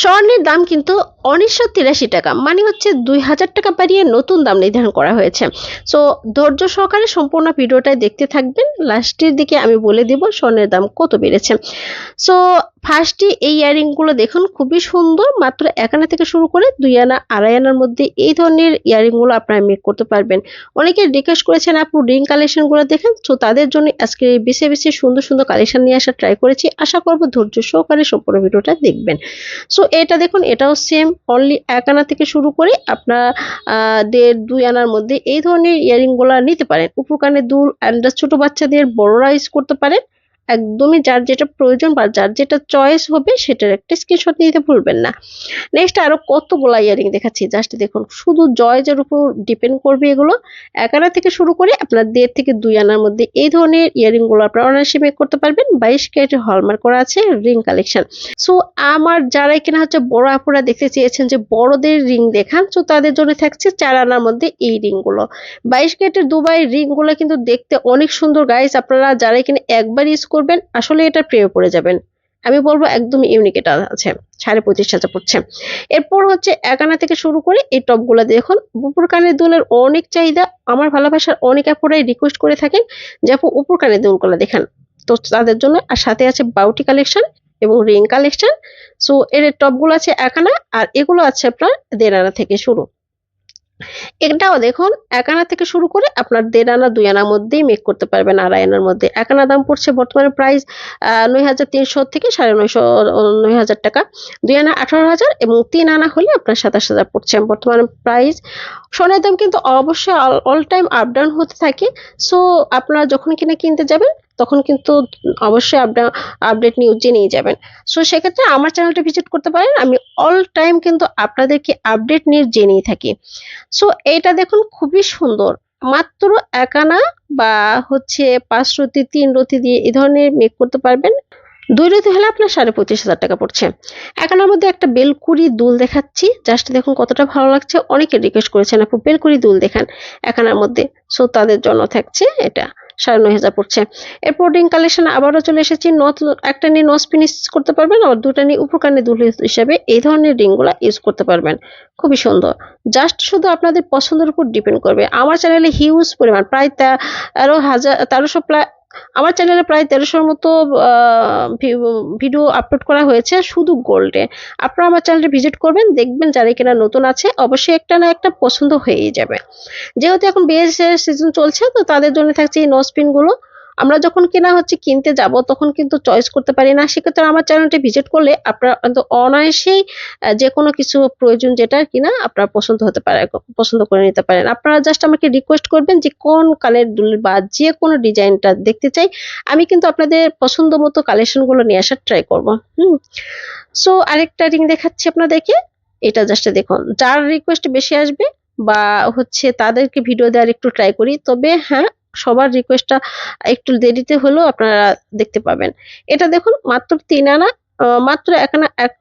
স্বর্ণের দাম কিন্তু উনিশশো তিরাশি টাকা মানে হচ্ছে দুই হাজার টাকা বাড়িয়ে নতুন দাম নির্ধারণ করা হয়েছে। সো ধৈর্য সহকারে সম্পূর্ণ ভিডিওটাই দেখতে থাকবেন। লাস্টের দিকে আমি বলে দিব স্বর্ণের দাম কত বেড়েছে। সো ফার্স্টে এই ইয়ারিংগুলো দেখুন, খুবই সুন্দর। মাত্র এক আনা থেকে শুরু করে দুই আনা, আড়াই আনার মধ্যে এই ধরনের ইয়ারিংগুলো আপনারা মেক করতে পারবেন। অনেকে রিকোয়েস্ট করেছেন, আপু রিং কালেকশনগুলো দেখেন? সো তাদের জন্য আজকে বেছে বেছে সুন্দর সুন্দর কালেকশন নিয়ে আসার ট্রাই করেছি। আশা করব ধৈর্য সহকারে সম্পূর্ণ ভিডিওটা দেখবেন। সো এটা দেখুন, এটাও সেম অনলি এক আনা থেকে শুরু করে দেড়, দুই আনার মধ্যে এই ধরনের ইয়ারিংগুলো নিতে পারেন। উপকানে দুল অ্যান্ড ছোট বাচ্চাদের বড়রা ইউজ করতে পারেন। একদমই যার যেটা প্রয়োজন বা যার যেটা চয়েস হবে সেটার একটা স্ক্রিনশট নিতে ভুলবেন না। নেক্সট আরও কতগুলা ইয়ারিং দেখাচ্ছি জাস্ট দেখুন। শুধু জয়েজের উপর ডিপেন্ড করবে এগুলো। এক আনা থেকে শুরু করে আপনার দেড় থেকে দুই আনার মধ্যে এই ধরনের ইয়ারিংগুলো আপনারা অনায়াসে মেক করতে পারবেন। বাইশ ক্যারেটের হলমার্ক করা আছে রিং কালেকশন সো আমার যারাই কিনা হচ্ছে বড় আপুরা দেখতে চেয়েছেন যে বড়দের রিং দেখান তো তাদের জন্য থাকছে চার আনার মধ্যে এই রিংগুলো। বাইশ ক্যারেটের দুবাই রিংগুলো কিন্তু দেখতে অনেক সুন্দর। গাইস আপনারা যারাই কিনা একবার ইউজ করবেন, আসলে এটা প্রেমে পড়ে যাবেন। আমি বলব একদম ইউনিক এটা আছে। সাড়ে পঁচিশ হাজার পড়ছে। এরপর হচ্ছে এক আনা থেকে শুরু করে এই টপগুলো দেখুন। উপর কানের দুলের অনেক চাহিদা। আমার ভালোবাসার অনেক আপুরাই রিকোয়েস্ট করে থাকেন যে, আপু, উপর কানের দুলগুলো দেখান। তো তাদের জন্য, আর সাথে আছে বাউটি কালেকশন এবং রিং কালেকশন সো এর টপগুলো আছে এক আনা, আর এগুলো আছে আপনার দেড় আনা থেকে শুরু। এটাও দেখুন, এক আনা থেকে শুরু করে আপনার দেড় আনা, দুই আনার মধ্যেই মেক করতে পারবেন আড়াই আনার মধ্যে। এক আনা দাম পড়ছে বর্তমানে প্রাইস নয় হাজার তিনশো থেকে সাড়ে নয়শো নয় হাজার টাকা। দুই আনা আঠারো হাজার এবং তিন আনা হলে আপনার সাতাশ হাজার পড়ছে। বর্তমানে প্রাইস সোনার দাম কিন্তু অবশ্যই অল টাইম আপ ডাউন হতে থাকে। সো আপনারা যখন কিনা কিনতে যাবেন তখন কিন্তু অবশ্যই আপডাউন আপডেট নিউজ জেনেই যাবেন। সো সেক্ষেত্রে আমার চ্যানেলটা ভিজিট করতে পারেন। আমি অল টাইম কিন্তু আপনাদেরকে আপডেট নিউজ জেনেই থাকি। সো এটা দেখুন খুবই সুন্দর। মাত্র একানা বা হচ্ছে পাঁচ রতি, তিন রতি দিয়ে এই ধরনের মেক করতে পারবেন। দুই রতি হলে আপনার সাড়ে পঁচিশ হাজার টাকা পড়ছে। এক আনার মধ্যে একটা বেলকুড়ি দুল দেখাচ্ছি। জাস্ট দেখুন কতটা ভালো লাগছে। অনেকে রিকোয়েস্ট করেছেন আপু, বেলকুড়ি দুল দেখান একানার মধ্যে। সো তাদের জন্য থাকছে এটা। সাড়ে নয় হাজার পড়ছে। এরপর ডিং কালেকশন আবারও চলে এসেছি। নথ, একটা নিয়ে নস ফিনিশ করতে পারবেন আর দুটা নিয়ে উপকারণে দুল হিসাবে এই ধরনের রিংগুলো ইউজ করতে পারবেন। খুবই সুন্দর। জাস্ট শুধু আপনাদের পছন্দের উপর ডিপেন্ড করবে। আমার চ্যানেলে হিউজ পরিমাণ, প্রায় তেরো হাজার, তেরোশো প্রায় আমার চ্যানেলে প্রায় তেরোশোর মতো ভিডিও আপলোড করা হয়েছে শুধু গোল্ডে আপনারা আমার চ্যানেলটা ভিজিট করবেন, দেখবেন যারা কিনা নতুন আছে, অবশ্যই একটা না একটা পছন্দ হয়েই যাবে। যেহেতু এখন বিয়ের সিজন চলছে, তো তাদের জন্য থাকছে এই নসপিনগুলো। আমরা যখন কিনা হচ্ছে, কিনতে যাব, তখন কিন্তু চয়েস করতে পারি না। সেক্ষেত্রে আমার চ্যানেলটি ভিজিট করলে আপনারা অনায়াসেই যে কোনো কিছু প্রয়োজন যেটা কিনা আপনার পছন্দ হতে পারে, পছন্দ করে নিতে পারেন। আপনারা জাস্ট আমাকে রিকোয়েস্ট করবেন যে কোন কালের দুল বা যে কোনো ডিজাইনটা দেখতে চাই, আমি কিন্তু আপনাদের পছন্দ মতো কালেকশনগুলো নিয়ে আসার ট্রাই করব। হুম। সো আরেকটা রিং দেখাচ্ছি আপনাদেরকে। এটা জাস্ট দেখুন। যার রিকোয়েস্ট বেশি আসবে বা হচ্ছে তাদেরকে ভিডিও দেওয়ার একটু ট্রাই করি, তবে হ্যাঁ সবার রিকোয়েস্টটা একটু দেরিতে হলেও আপনারা দেখতে পাবেন। এটা দেখুন, মাত্র তিন আনা মাত্র এক আনা, এক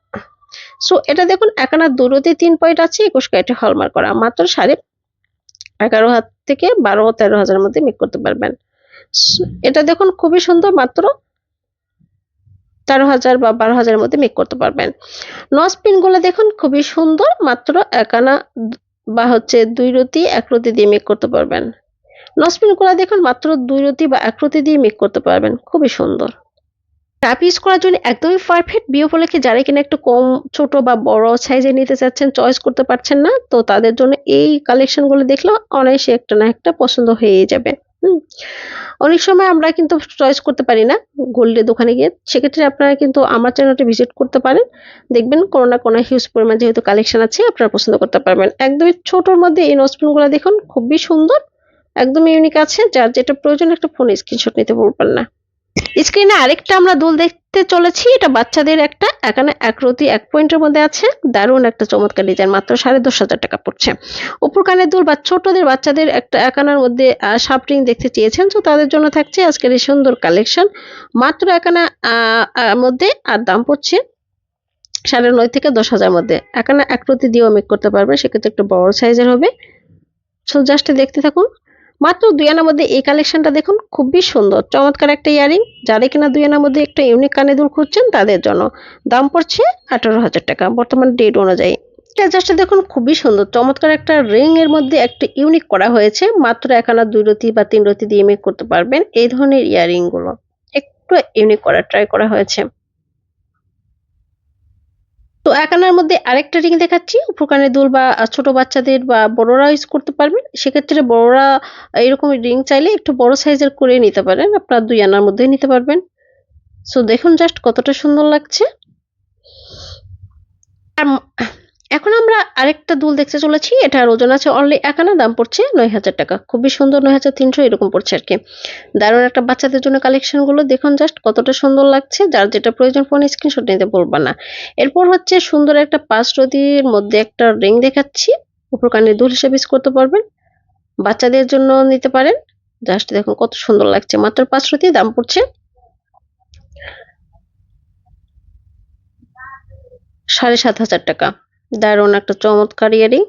সো এটা দেখুন, এক আনা দুটোতে তিন পয়েন্ট আছে, একুশ ক্যারেটে হলমার্ক করা। মাত্র সাড়ে এগারো হাত থেকে বারো, তেরো হাজারের মধ্যে মেক করতে পারবেন। এটা দেখুন, খুবই সুন্দর, মাত্র তেরো হাজার বা বারো হাজারের মধ্যে মেক করতে পারবেন। নস পিনগুলো দেখুন, খুবই সুন্দর, মাত্র এক আনা বা হচ্ছে দুই রতি, এক রতি দিয়ে মেক করতে পারবেন। নস পিনগুলো দেখুন মাত্র দুই রতি বা এক রতি দিয়ে মেক করতে পারবেন। খুবই সুন্দর। ট্যাপ করার জন্য একদমই পারফেক্ট বিয়ে উপলক্ষে যারা কিনা একটু কম, ছোট বা বড় সাইজে নিতে চাচ্ছেন চয়েস করতে পারছেন না, তো তাদের জন্য এই কালেকশনগুলো দেখলে অনায়াসে একটা না একটা পছন্দ হয়েই যাবে। অনেক সময় আমরা কিন্তু চয়েস করতে পারি না গোল্ডের দোকানে গিয়ে। সেক্ষেত্রে আপনারা কিন্তু আমার চ্যানেলটা ভিজিট করতে পারেন। দেখবেন কোনো না কোনো হিউজ পরিমাণ যেহেতু কালেকশন আছে, আপনারা পছন্দ করতে পারবেন। একদমই ছোটোর মধ্যে এই নসপিনগুলো দেখুন, খুবই সুন্দর। একদম ইউনিক আছে, যার যেটা প্রয়োজন একটা ফোন স্ক্রিনশট নিতে ভুলবেন না। স্ক্রিনে আরেকটা আমরা দুল দেখতে চলেছি, এটা বাচ্চাদের একটা, এখানে এক রতি এক পয়েন্টের মধ্যে আছে, দারুণ একটা চমৎকার ডিজাইন মাত্র সাড়ে দশ হাজার টাকা পড়ছে। উপর কানের দুল বা ছোটদের বাচ্চাদের একটা একানার মধ্যে সাপ রিং দেখতে চেয়েছেন, তো তাদের জন্য থাকছে আজকের এই সুন্দর কালেকশন মাত্র একানা মধ্যে, আর দাম পড়ছে সাড়ে নয় থেকে দশ হাজার মধ্যে। একানা এক রতি দিয়েও মেক করতে পারবে, সেক্ষেত্রে একটু বড় সাইজের হবে। সো জাস্ট দেখতে থাকুন। মাত্র দুই আনার মধ্যে এই কালেকশনটা দেখুন, খুবই সুন্দর। চমৎকার একটা ইয়ারিং। যারা কিনা দুই আনার মধ্যে একটা ইউনিক কানে দুল খুঁজছেন, তাদের জন্য। দাম পড়ছে আঠারো হাজার টাকা। বর্তমান ডেট অনুযায়ী। এটা দেখুন, খুবই সুন্দর। চমৎকার একটা রিং এর মধ্যে একটা ইউনিক করা হয়েছে। মাত্র এক আনা দুই রতি বা তিন রতি দিয়ে মেক করতে পারবেন এই ধরনের ইয়ারিংগুলো একটু ইউনিক করা ট্রাই করা হয়েছে। তো এক আনার মধ্যে আরেকটা রিং দেখাচ্ছি। উপকানের দুল বা ছোট বাচ্চাদের বা বড়রা ইউজ করতে পারবেন। সেক্ষেত্রে বড়রা এরকম রিং চাইলে একটু বড় সাইজের করে নিতে পারেন। আপনার দুই আনার মধ্যে নিতে পারবেন। সো দেখুন জাস্ট কতটা সুন্দর লাগছে আর ম- এখন আমরা আরেকটা দুল দেখতে চলেছি। এটার ওজন আছে অনলি এক আনা দাম পড়ছে নয় হাজার টাকা। খুবই সুন্দর নয় হাজার তিনশো, এরকম পড়ছে আর কি দারুণ একটা বাচ্চাদের জন্য কালেকশনগুলো। দেখুন জাস্ট কতটা সুন্দর লাগছে। যার যেটা প্রয়োজন ফোন স্ক্রিনশট নিতে বলবা না। এরপর হচ্ছে সুন্দর একটা পাঁচ রতির মধ্যে একটা রিং দেখাচ্ছি। উপর কানের দুল হিসেবে ইউজ করতে পারবেন। বাচ্চাদের জন্য নিতে পারেন। জাস্ট দেখুন কত সুন্দর লাগছে। মাত্র পাঁচ রতি দাম পড়ছে। সাড়ে সাত হাজার টাকা। দারুণ একটা চমৎকার ইয়ারিং।